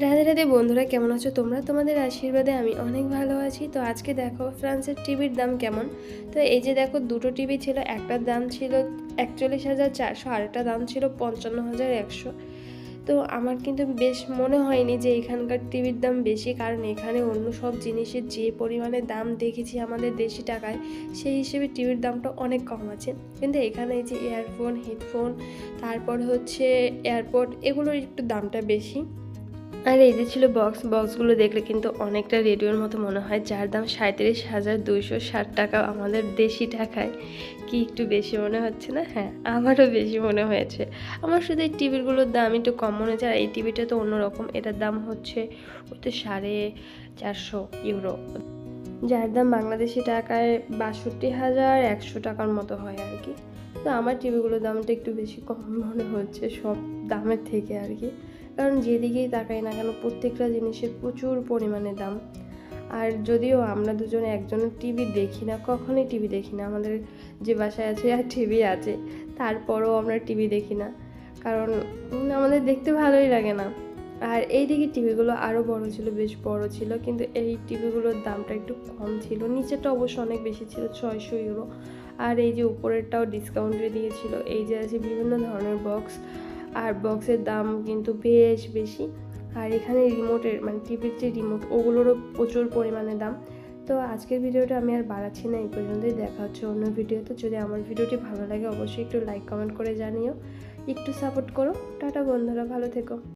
রাধে রাধে বন্ধুরা, কেমন আছো তোমরা? তোমাদের আশীর্বাদে আমি অনেক ভালো আছি। তো আজকে দেখো ফ্রান্সের টিভির দাম কেমন? তো এই যে দেখো, দুটো টিভি ছিল একটার দাম ছিল একচল্লিশ হাজার চারশো, আর একটা দাম ছিল পঞ্চান্ন হাজার একশো। তো আমার কিন্তু বেশ মনে হয়নি যে এখানকার টিভির দাম বেশি, কারণ এখানে অন্য সব জিনিসের যে পরিমাণে দাম দেখেছি আমাদের দেশি টাকায়, সেই হিসেবে টিভির দামটা অনেক কম আছে। কিন্তু এখানে যে ইয়ারফোন হেডফোন তারপর হচ্ছে এয়ারপড এগুলোর একটু দামটা বেশি। আর এই যে ছিল বক্স বক্সগুলো দেখলে কিন্তু অনেকটা রেডিওর মতো মনে হয়, যার দাম সাঁত্রিশ হাজার দুইশো ষাট টাকা আমাদের দেশি টাকায় কি একটু বেশি মনে হচ্ছে না? হ্যাঁ আমারও বেশি মনে হয়েছে। আমার শুধু এই টিভিগুলোর দাম একটু কম মনে হচ্ছে, আর এই টিভিটা তো অন্যরকম, এটার দাম হচ্ছে ওই তো সাড়ে চারশো ইউরো। যার দাম বাংলাদেশি টাকায় বাষট্টি হাজার একশো টাকার মতো হয় আর কি। তো আমার টিভিগুলোর দামটা একটু বেশি কম মনে হচ্ছে, সব দামের থেকে আর কি। কারণ যেদিকেই তাকাই না কেন, প্রত্যেকটা জিনিসের প্রচুর পরিমাণে দাম। আর যদিও আমরা দুজনে একজনের টিভি দেখি না, কখনোই টিভি দেখি না। আমাদের যে বাসায় আছে আর টিভি আছে, তারপরও আমরা টিভি দেখি না। কারণ আমাদের দেখতে ভালোই লাগে না। আর এই দিকে টিভিগুলো আরও বড় ছিল, বেশ বড় ছিল। কিন্তু এই টিভিগুলোর দামটা একটু কম ছিল। নিচেরটা অবশ্য অনেক বেশি ছিল, ছয়শো ইউরো আর এই যে উপরেরটাও ডিসকাউন্টে দিয়েছিল। এই যে আছে বিভিন্ন ধরনের বক্স আর বক্সের দাম কিন্তু বেশ বেশি। আর এখানে রিমোটের মানে টিভির যে রিমোট, ওগুলোরও প্রচুর পরিমাণে দাম। তো আজকের ভিডিওটা আমি আর বাড়াচ্ছি না, এই পর্যন্তই। দেখা হচ্ছে অন্য ভিডিওতে। যদি আমার ভিডিওটি ভালো লাগে, অবশ্যই একটু লাইক কমেন্ট করে জানিও। একটু সাপোর্ট করো। টাটা বন্ধুরা, ভালো থেকো।